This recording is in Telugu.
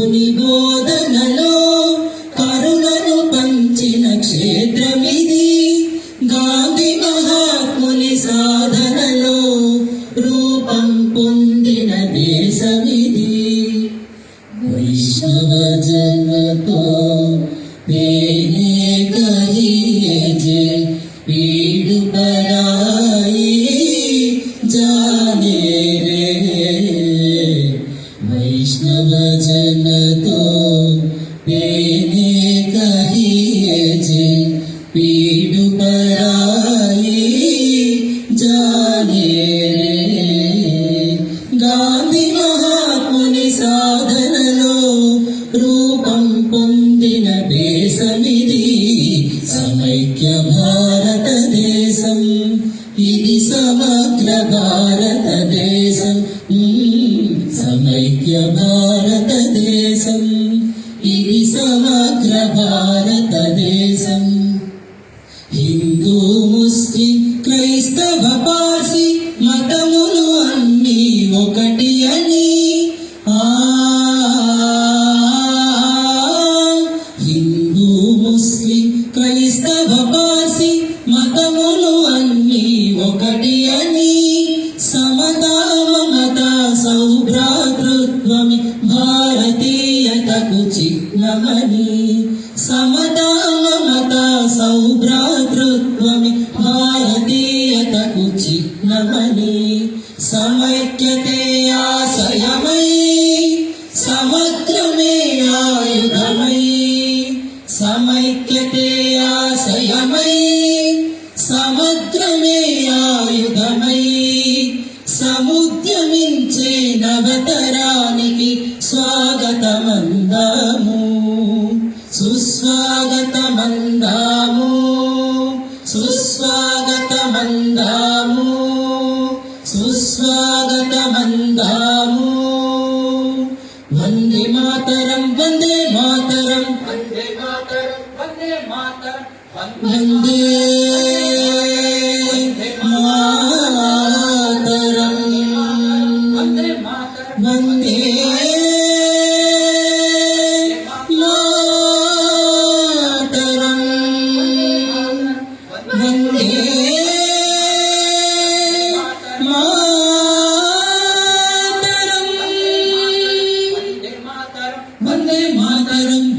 బుద్ధుని బోధనలో కరుణను పంచిన క్షేత్రమిది. గాంధీ మహాత్ముని సాధనలో రూపం పొందిన దేశమిది. వైష్ణవ జన్మతో పేనే కరిये वैष्णव जन तो पेने कहिए जे पीड़ पराई जाने रे గాంధీ మహాత్ముని సాధనలో రూపం పొందిన దేశమిది సమైక్య భారతదేశం ఇది సమగ్ర భారతదేశం మ్మ్. సమైక్య భారతదేశం ఇది సమగ్ర భారతదేశం. హిందూ ముస్లిం క్రైస్తవ పాసి మతములు అన్నీ ఒకటి అని. ఆ హిందూ ముస్లిం క్రైస్తవ చిహ్నమని సమతా మమత సౌభ్రాతృత్వమి భారతీయతకు చిహ్నమని సమైక్యతే సుస్వాగతమందాము సుస్వాగతమందాము సుస్వాగతమందాము వందే మాతరం వందే మాతరం వందే మాతరం వందే మాతరం వందే మాతరం వందే మాతరం వందే ಮಾತರಂ